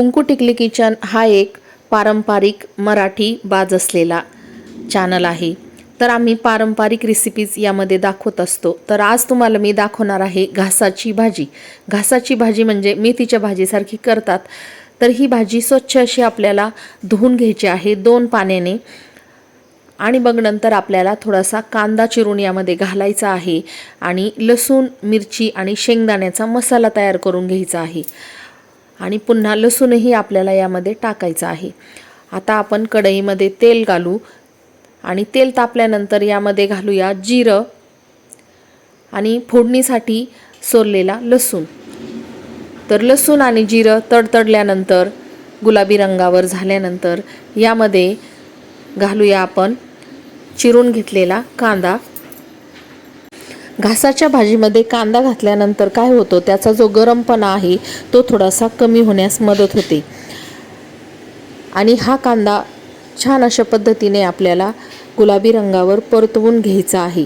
कुंकू टिकली किचन हा एक पारंपरिक मराठी बाज असलेला चॅनल आहे. तर आम्ही पारंपरिक रेसिपीज यामध्ये दाखवत असतो. तर आज तुम्हाला मी दाखवणार आहे घासाची भाजी. घासाची भाजी म्हणजे मेथीच्या भाजीसारखी करतात. तर ही भाजी स्वच्छ अशी आपल्याला धुवून घ्यायची आहे दोन पाण्याने. आणि मग नंतर आपल्याला थोडासा कांदा चिरून यामध्ये घालायचा आहे. आणि लसूण मिरची आणि शेंगदाण्याचा मसाला तयार करून घ्यायचा आहे. आणि पुन्हा लसूणही आपल्याला यामध्ये टाकायचं आहे. आता आपण कढईमध्ये तेल घालू आणि तेल तापल्यानंतर यामध्ये घालूया जिरं आणि फोडणीसाठी सोललेला लसूण. तर लसूण आणि जिरं तडतडल्यानंतर गुलाबी रंगावर झाल्यानंतर यामध्ये घालूया आपण चिरून घेतलेला कांदा. घासाच्या भाजीमध्ये कांदा घातल्यानंतर काय होतो? त्याचा जो गरमपणा आहे तो थोडासा कमी होण्यास मदत होते. आणि हा कांदा छान अशा पद्धतीने आपल्याला गुलाबी रंगावर परतवून घ्यायचा आहे.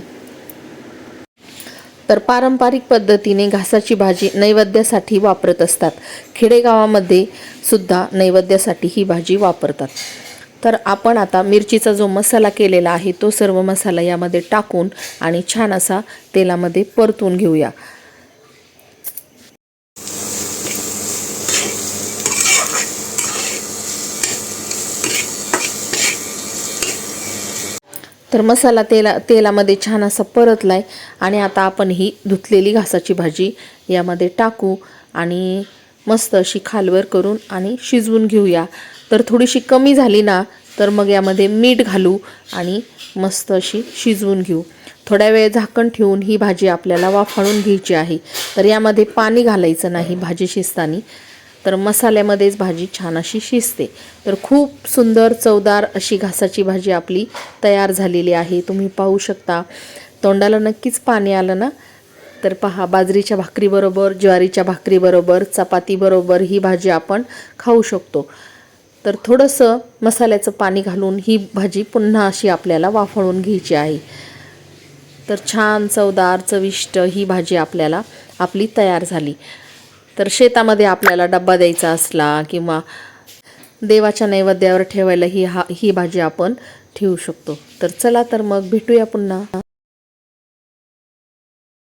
तर पारंपरिक पद्धतीने घासाची भाजी नैवेद्यासाठी वापरत असतात. खेडेगावामध्ये सुद्धा नैवेद्यासाठी ही भाजी वापरतात. तर आपण आता मिरचीचा जो मसाला केलेला आहे तो सर्व मसाला यामध्ये टाकून आणि छान असा तेलामध्ये परतून घेऊया. तर मसाला तेला तेलामध्ये छान असा परतलाय आणि आता आपण ही धुतलेली घासाची भाजी यामध्ये टाकू आणि मस्त अशी खालवर करून आणि शिजवून घेऊया. तर थोडीशी कमी झाली ना तर मग यामध्ये मीठ घालू आणि मस्त अशी शिजवून घेऊ. थोड्या वेळ झाकण ठेवून ही भाजी आपल्याला वाफाळून घ्यायची आहे. तर यामध्ये पाणी घालायचं नाही भाजी शिजताना. तर मसाल्यामध्येच भाजी छान अशी शिजते. तर खूप सुंदर चवदार अशी घासाची भाजी आपली तयार झालेली आहे. तुम्ही पाहू शकता. तोंडाला नक्कीच पाणी आलं ना? तर पहा बाजरीच्या भाकरीबरोबर ज्वारीच्या भाकरीबरोबर चपातीबरोबर ही भाजी आपण खाऊ शकतो. तर थोडंसं मसाल्याचं पाणी घालून ही भाजी पुन्हा अशी आपल्याला वाफळून घ्यायची आहे. तर छान चवदार चविष्ट ही भाजी आपल्याला आपली तयार झाली. तर शेतामध्ये आपल्याला डब्बा द्यायचा असला किंवा देवाच्या नैवेद्यावर ठेवायला ही हा ही भाजी आपण ठेवू शकतो. तर चला तर मग भेटूया पुन्हा.